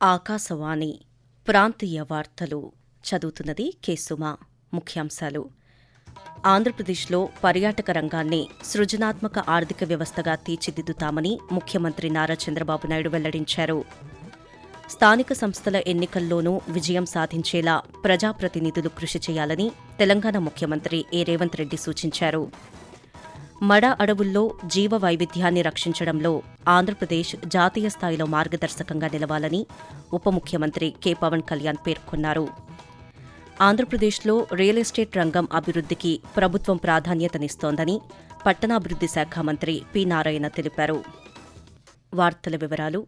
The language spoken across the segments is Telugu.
ఆకాశవాణి ప్రాంతీయ వార్తలు చదువుతున్నది కేసుమ ముఖ్యాంశాలు. ఆంధ్రప్రదేశ్లో పర్యాటక రంగాన్ని సృజనాత్మక ఆర్థిక వ్యవస్థగా తీర్చిదిద్దుతామని ముఖ్యమంత్రి నారా చంద్రబాబు నాయుడు వెల్లడించారు. స్థానిక సంస్థల ఎన్నికల్లోనూ విజయం సాధించేలా ప్రజాప్రతినిధులు కృషి చేయాలని తెలంగాణ ముఖ్యమంత్రి ఏ రేవంత్ రెడ్డి సూచించారు. మడ అడవుల్లో జీవ వైవిధ్యాన్ని రక్షించడంలో ఆంధ్రప్రదేశ్ జాతీయ స్థాయిలో మార్గదర్శకంగా నిలవాలని ఉప ముఖ్యమంత్రి కె పవన్ కళ్యాణ్ పేర్కొన్నారు. ఆంధ్రప్రదేశ్లో రియల్ ఎస్టేట్ రంగం అభివృద్ధికి ప్రభుత్వం ప్రాధాన్యతనిస్తోందని పట్టణాభివృద్ది శాఖ మంత్రి పి నారాయణ తెలిపారు. వార్తల వివరాలు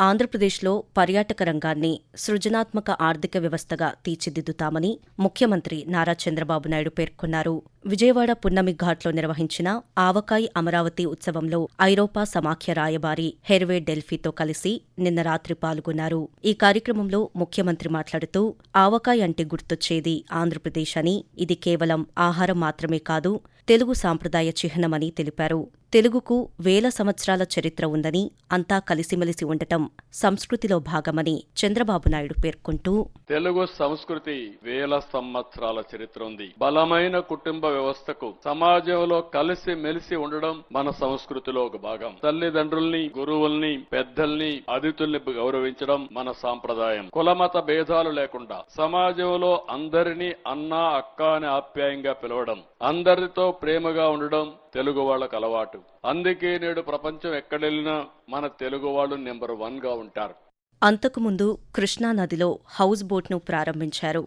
ఆంధ్రప్రదేశ్లో పర్యాటక రంగాన్ని సృజనాత్మక ఆర్థిక వ్యవస్థగా తీర్చిదిద్దుతామని ముఖ్యమంత్రి నారా చంద్రబాబు నాయుడు పేర్కొన్నారు. విజయవాడ పున్నమి ఘాట్లో నిర్వహించిన ఆవకాయ్ అమరావతి ఉత్సవంలో ఐరోపా సమాఖ్య రాయబారి హెర్వే డెల్ఫీతో కలిసి నిన్న రాత్రి పాల్గొన్నారు. ఈ కార్యక్రమంలో ముఖ్యమంత్రి మాట్లాడుతూ ఆవకాయ్ అంటే గుర్తొచ్చేది ఆంధ్రప్రదేశ్ అని. ఇది కేవలం ఆహారం మాత్రమే కాదు తెలుగు సాంప్రదాయ చిహ్నమని తెలిపారు. తెలుగుకు వేల సంవత్సరాల చరిత్ర ఉందని అంతా కలిసిమెలిసి ఉండటం సంస్కృతిలో భాగమని చంద్రబాబు నాయుడు పేర్కొంటూ తెలుగు సంస్కృతి వేల సంవత్సరాల చరిత్ర ఉంది. బలమైన కుటుంబ వ్యవస్థకు సమాజంలో కలిసి మెలిసి ఉండడం మన సంస్కృతిలో ఒక భాగం. తల్లిదండ్రుల్ని గురువుల్ని పెద్దల్ని అతిథుల్ని గౌరవించడం మన సాంప్రదాయం. కులమత భేదాలు లేకుండా సమాజంలో అందరినీ అన్నా అక్క అని ఆప్యాయంగా పిలవడం అందరితో ప్రేమగా ఉండడం తెలుగు వాళ్ళకు అలవాటు. అందుకే నేడు ప్రపంచం ఎక్కడెళ్ళినా మన తెలుగు వాళ్ళు నెంబర్ వన్గా ఉంటారు. అంతకుముందు కృష్ణానదిలో హౌస్ బోట్ను ప్రారంభించారు.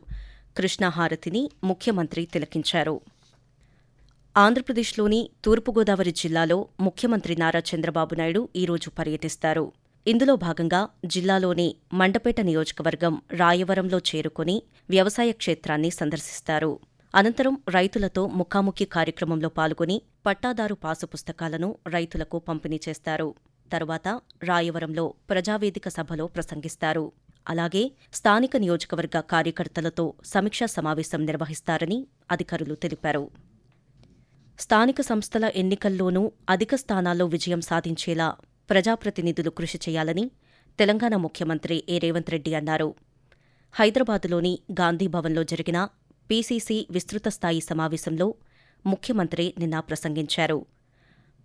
కృష్ణాహారతిని ముఖ్యమంత్రి తిలకించారు. ఆంధ్రప్రదేశ్లోని తూర్పుగోదావరి జిల్లాలో ముఖ్యమంత్రి నారా చంద్రబాబు నాయుడు ఈరోజు పర్యటిస్తారు. ఇందులో భాగంగా జిల్లాలోని మండపేట నియోజకవర్గం రాయవరంలో చేరుకుని వ్యవసాయ క్షేత్రాన్ని సందర్శిస్తారు. అనంతరం రైతులతో ముఖాముఖి కార్యక్రమంలో పాల్గొని పట్టాదారు పాసు పుస్తకాలను రైతులకు పంపిణీ చేస్తారు. తరువాత రాయవరంలో ప్రజావేదిక సభలో ప్రసంగిస్తారు. అలాగే స్థానిక నియోజకవర్గ కార్యకర్తలతో సమీక్షా సమావేశం నిర్వహిస్తారని అధికారులు తెలిపారు. స్థానిక సంస్థల ఎన్నికల్లోనూ అధిక స్థానాల్లో విజయం సాధించేలా ప్రజాప్రతినిధులు కృషి చేయాలని తెలంగాణ ముఖ్యమంత్రి ఏ రేవంత్ రెడ్డి అన్నారు. హైదరాబాదులోని గాంధీభవన్లో జరిగిన పీసీసీ విస్తృత స్థాయి సమావేశంలో ముఖ్యమంత్రి నిన్న ప్రసంగించారు.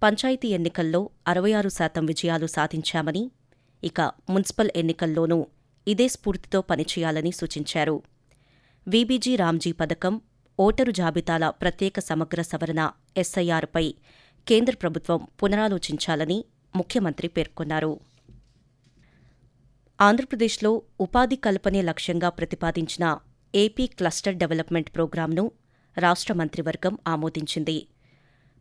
పంచాయతీ ఎన్నికల్లో అరవై ఆరు శాతం విజయాలు సాధించామని ఇక మున్సిపల్ ఎన్నికల్లోనూ ఇదే స్ఫూర్తితో పనిచేయాలని సూచించారు. వీబీజీ రామ్జీ పథకం ఓటరు జాబితాల ప్రత్యేక సమగ్ర సవరణ ఎస్ఐఆర్పై కేంద్ర ప్రభుత్వం పునరాలోచించాలని ముఖ్యమంత్రి పేర్కొన్నారు. ఆంధ్రప్రదేశ్లో ఉపాధి కల్పనే లక్ష్యంగా ప్రతిపాదించిన ఏపీ క్లస్టర్ డెవలప్మెంట్ ప్రోగ్రాంను రాష్ట్ర మంత్రివర్గం ఆమోదించింది.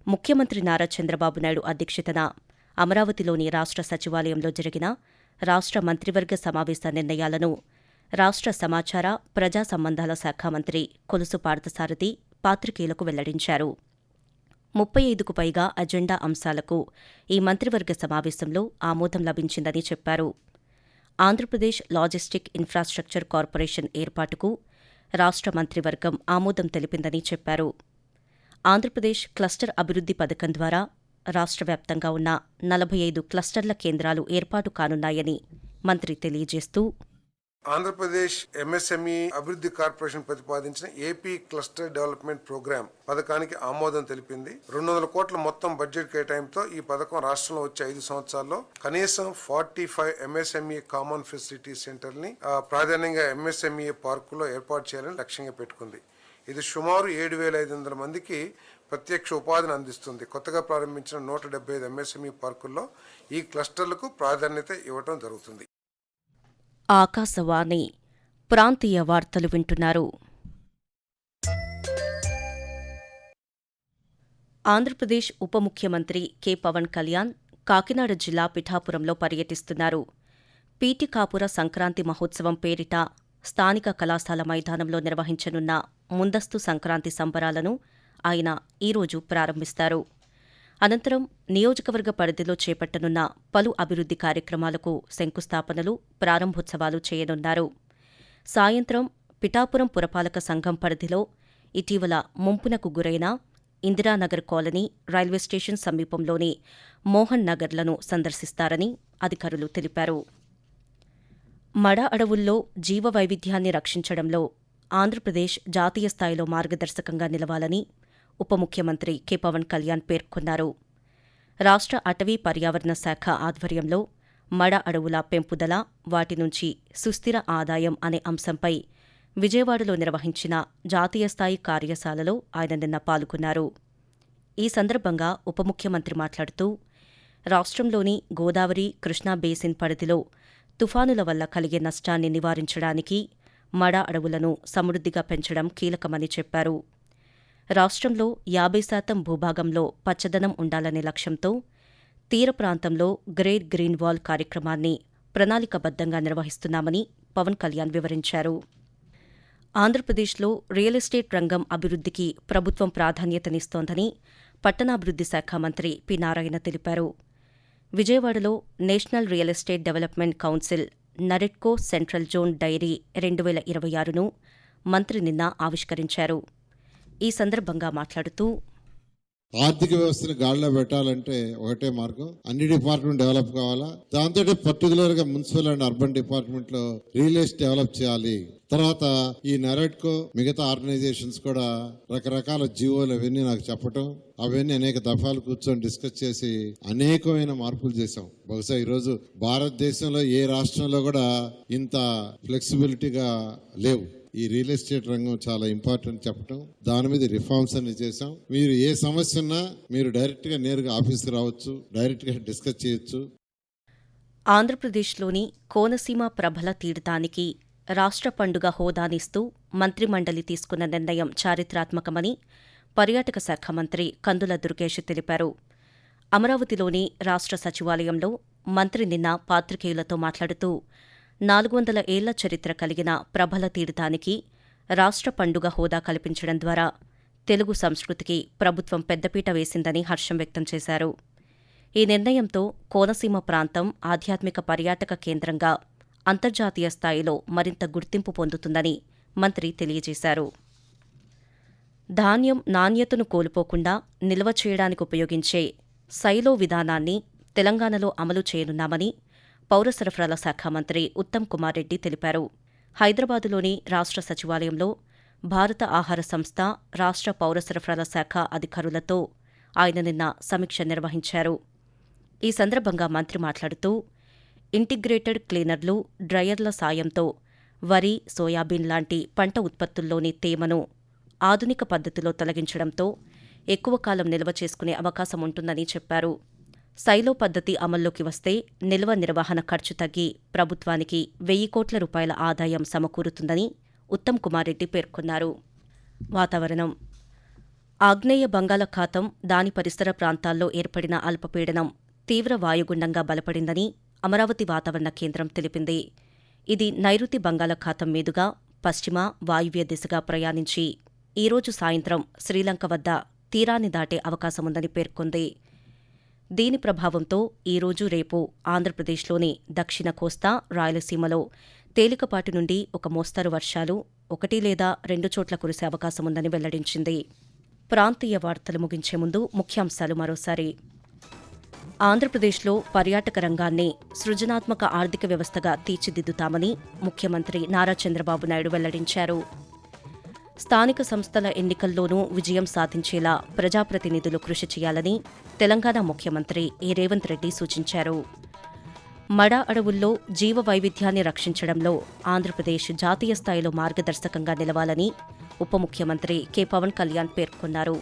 ముఖ్యమంత్రి నారా చంద్రబాబు నాయుడు అధ్యక్షతన అమరావతిలోని రాష్ట్ర సచివాలయంలో జరిగిన రాష్ట్ర మంత్రివర్గ సమావేశ నిర్ణయాలను రాష్ట్ర సమాచార ప్రజా సంబంధాల శాఖ మంత్రి కొలుసు పార్థసారథి పాత్రికేయులకు వెల్లడించారు. ముప్పై ఐదుకు పైగా అజెండా అంశాలకు ఈ మంత్రివర్గ సమావేశంలో ఆమోదం లభించిందని చెప్పారు. ఆంధ్రప్రదేశ్ లాజిస్టిక్ ఇన్ఫ్రాస్ట్రక్చర్ కార్పొరేషన్ ఏర్పాటుకు రాష్ట్ర మంత్రివర్గం ఆమోదం తెలిపిందని చెప్పారు. ఆంధ్రప్రదేశ్ క్లస్టర్ అభివృద్ది పథకం ద్వారా రాష్ట్ర వ్యాప్తంగా ఉన్న నలభై ఐదు క్లస్టర్ల కేంద్రాలు ఏర్పాటు కానున్నాయని మంత్రి తెలియజేస్తూ ఆంధ్రప్రదేశ్ ఎంఎస్ఎంఈ అభివృద్ధి కార్పొరేషన్ ప్రతిపాదించిన ఏపీ క్లస్టర్ డెవలప్మెంట్ ప్రోగ్రామ్ పథకానికి ఆమోదం తెలిపింది. రెండు వందల కోట్ల మొత్తం బడ్జెట్ కేటాయింపుతో ఈ పథకం రాష్ట్రంలో వచ్చే ఐదు సంవత్సరాల్లో కనీసం forty five MSME common facility సెంటర్ని ప్రాధాన్యంగా ఎంఎస్ఎంఈ పార్కులో ఏర్పాటు చేయాలని లక్ష్యంగా పెట్టుకుంది. ఇది సుమారు ఏడు వేల ఐదు వందల మందికి ప్రత్యక్ష ఉపాధిని అందిస్తుంది. కొత్తగా ప్రారంభించిన నూట డెబ్బై ఐదు ఎంఎస్ఎంఈ పార్కుల్లో ఈ క్లస్టర్లకు ప్రాధాన్యత ఇవ్వడం జరుగుతుంది. ఆకాశవాణి ప్రాంతీయ వార్తలు వింటున్నారు. ఆంధ్రప్రదేశ్ ఉప ముఖ్యమంత్రి కె. పవన్ కళ్యాణ్ కాకినాడ జిల్లా పిఠాపురంలో పర్యటిస్తున్నారు. పీటికాపుర సంక్రాంతి మహోత్సవం పేరిట స్థానిక కళాశాల మైదానంలో నిర్వహించనున్న ముందస్తు సంక్రాంతి సంబరాలను ఆయన ఈరోజు ప్రారంభిస్తారు. అనంతరం నియోజకవర్గ పరిధిలో చేపట్టనున్న పలు అభివృద్ది కార్యక్రమాలకు శంకుస్థాపనలు ప్రారంభోత్సవాలు చేయనున్నారు. సాయంత్రం పిఠాపురం పురపాలక సంఘం పరిధిలో ఇటీవల ముంపునకు గురైన ఇందిరానగర్ కాలనీ రైల్వే స్టేషన్ సమీపంలోని మోహన్ నగర్లను సందర్శిస్తారని అధికారులు తెలిపారు. మడ అడవుల్లో జీవ వైవిధ్యాన్ని రక్షించడంలో ఆంధ్రప్రదేశ్ జాతీయ స్థాయిలో మార్గదర్శకంగా నిలవాలని ఉప ముఖ్యమంత్రి కె. పవన్ కళ్యాణ్ పేర్కొన్నారు. రాష్ట్ర అటవీ పర్యావరణ శాఖ ఆధ్వర్యంలో మడ అడవుల పెంపుదల వాటి నుంచి సుస్థిర ఆదాయం అనే అంశంపై విజయవాడలో నిర్వహించిన జాతీయ స్థాయి కార్యశాలలో ఆయన నిన్న పాల్గొన్నారు. ఈ సందర్భంగా ఉప ముఖ్యమంత్రి మాట్లాడుతూ రాష్ట్రంలోని గోదావరి కృష్ణా బేసిన్ పరిధిలో తుఫానుల వల్ల కలిగే నష్టాన్ని నివారించడానికి మడ అడవులను సమృద్ధిగా పెంచడం కీలకమని చెప్పారు. రాష్ట్రంలో యాభై శాతం భూభాగంలో పచ్చదనం ఉండాలనే లక్ష్యంతో తీర ప్రాంతంలో గ్రేట్ గ్రీన్ వాల్ కార్యక్రమాన్ని ప్రణాళికబద్దంగా నిర్వహిస్తున్నామని పవన్ కళ్యాణ్ వివరించారు. ఆంధ్రప్రదేశ్లో రియల్ ఎస్టేట్ రంగం అభివృద్ధికి ప్రభుత్వం ప్రాధాన్యతనిస్తోందని పట్టణాభివృద్ది శాఖ మంత్రి పి నారాయణ తెలిపారు. విజయవాడలో national real estate development council NAREDCO central zone diary రెండు వేల ఇరవై ఆరును మంత్రి నిన్న ఆవిష్కరించారు. ఈ సందర్భంగా మాట్లాడుతూ ఆర్థిక వ్యవస్థను గాడిలో పెట్టాలంటే ఒకటే మార్గం. అన్ని డిపార్ట్మెంట్ డెవలప్ కావాలా? దాంతో పర్టికులర్గా మున్సిపల్ అండ్ అర్బన్ డిపార్ట్మెంట్లో రియల్ ఎస్టేట్ డెవలప్ చేయాలి. తర్వాత ఈ నెరట్కో మిగతా ఆర్గనైజేషన్స్ కూడా రకరకాల జీవోలు అవన్నీ నాకు చెప్పటం అవన్నీ అనేక దఫాలు కూర్చొని డిస్కస్ చేసి అనేకమైన మార్పులు చేశాం. బహుశా ఈరోజు భారతదేశంలో ఏ రాష్ట్రంలో కూడా ఇంత ఫ్లెక్సిబిలిటీగా లేవు. ఈ రియల్ ఎస్టేట్ రంగం చాలా ఇంపార్టెంట్ చెప్పడం దాని మీద రిఫార్మ్స్ అన్ని చేశాం. మీరు ఏ సమస్య ఉన్నా మీరు డైరెక్ట్గా నేరుగా ఆఫీస్కి రావచ్చు డైరెక్ట్గా డిస్కస్ చేయొచ్చు. ఆంధ్రప్రదేశ్లోని కోనసీమ ప్రభల తీర్థానికి రాష్ట్ర పండుగ హోదానిస్తూ మంత్రిమండలి తీసుకున్న నిర్ణయం చారిత్రాత్మకమని పర్యాటక శాఖ మంత్రి కందుల దుర్గేష్ తెలిపారు. అమరావతిలోని రాష్ట్ర సచివాలయంలో మంత్రి నిన్న పాత్రికేయులతో మాట్లాడుతూ నాలుగు వందల ఏళ్ళ చరిత్ర కలిగిన ప్రభల తీర్థానికి రాష్ట్ర పండుగ హోదా కల్పించడం ద్వారా తెలుగు సంస్కృతికి ప్రభుత్వం పెద్దపీట వేసిందని హర్షం వ్యక్తం చేశారు. ఈ నిర్ణయంతో కోనసీమ ప్రాంతం ఆధ్యాత్మిక పర్యాటక కేంద్రంగా అంతర్జాతీయ స్థాయిలో మరింత గుర్తింపు పొందుతుందని మంత్రి తెలియజేశారు. ధాన్యం నాణ్యతను కోల్పోకుండా నిల్వ చేయడానికి ఉపయోగించే సైలో విధానాన్ని తెలంగాణలో అమలు చేయనున్నామని పౌర సరఫరాల శాఖ మంత్రి ఉత్తమ్ కుమార్ రెడ్డి తెలిపారు. హైదరాబాదులోని రాష్ట్ర సచివాలయంలో భారత ఆహార సంస్థ రాష్ట్ర పౌర సరఫరాల శాఖ అధికారులతో ఆయన నిన్న సమీక్ష నిర్వహించారు. ఈ సందర్భంగా మంత్రి మాట్లాడుతూ ఇంటిగ్రేటెడ్ క్లీనర్లు డ్రయర్ల సాయంతో వరి సోయాబీన్ లాంటి పంట ఉత్పత్తుల్లోని తేమను ఆధునిక పద్ధతిలో తొలగించడంతో ఎక్కువ కాలం నిల్వ చేసుకునే అవకాశం ఉంటుందని చెప్పారు. సైలో పద్ధతి అమల్లోకి వస్తే నిల్వ నిర్వహణ ఖర్చు తగ్గి ప్రభుత్వానికి వెయ్యి కోట్ల రూపాయల ఆదాయం సమకూరుతుందని ఉత్తమ్ కుమార్ రెడ్డి పేర్కొన్నారు. వాతావరణం. ఆగ్నేయ బంగాళాఖాతం దాని పరిసర ప్రాంతాల్లో ఏర్పడిన అల్పపీడనం తీవ్ర వాయుగుండంగా బలపడిందని అమరావతి వాతావరణ కేంద్రం తెలిపింది. ఇది నైరుతి బంగాళాఖాతం మీదుగా పశ్చిమ వాయువ్య దిశగా ప్రయాణించి ఈరోజు సాయంత్రం శ్రీలంక వద్ద తీరాన్ని దాటే అవకాశముందని పేర్కొంది. దీని ప్రభావంతో ఈరోజు రేపు ఆంధ్రప్రదేశ్లోని దక్షిణ కోస్తా రాయలసీమలో తేలికపాటి నుండి ఒక మోస్తరు వర్షాలు ఒకటి లేదా రెండు చోట్ల కురిసే అవకాశముందని వెల్లడించింది. ప్రాంతీయ వార్తలు ముగించే ముందు ముఖ్యాంశాలు మరోసారి. ఆంధ్రప్రదేశ్లో పర్యాటక రంగాన్ని సృజనాత్మక ఆర్థిక వ్యవస్థగా తీర్చిదిద్దుతామని ముఖ్యమంత్రి నారా చంద్రబాబు నాయుడు వెల్లడించారు. స్థానిక సంస్థల ఎన్నికల్లోనూ విజయం సాధించేలా ప్రజాప్రతినిధులు కృషి చేయాలని తెలంగాణ ముఖ్యమంత్రి ఏ. రేవంత్ రెడ్డి సూచించారు. మడ అడవుల్లో జీవ వైవిధ్యాన్ని రక్షించడంలో ఆంధ్రప్రదేశ్ జాతీయ స్థాయిలో మార్గదర్శకంగా నిలవాలని ఉప ముఖ్యమంత్రి కె. పవన్ కళ్యాణ్ పేర్కొన్నారు.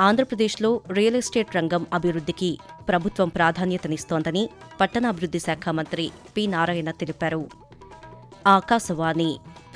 ఆంధ్రప్రదేశ్లో రియల్ ఎస్టేట్ రంగం అభివృద్ధికి ప్రభుత్వం ప్రాధాన్యతనిస్తోందని పట్టణాభివృద్ది శాఖ మంత్రి పి. నారాయణ తెలిపారు. ఆకాశవాణి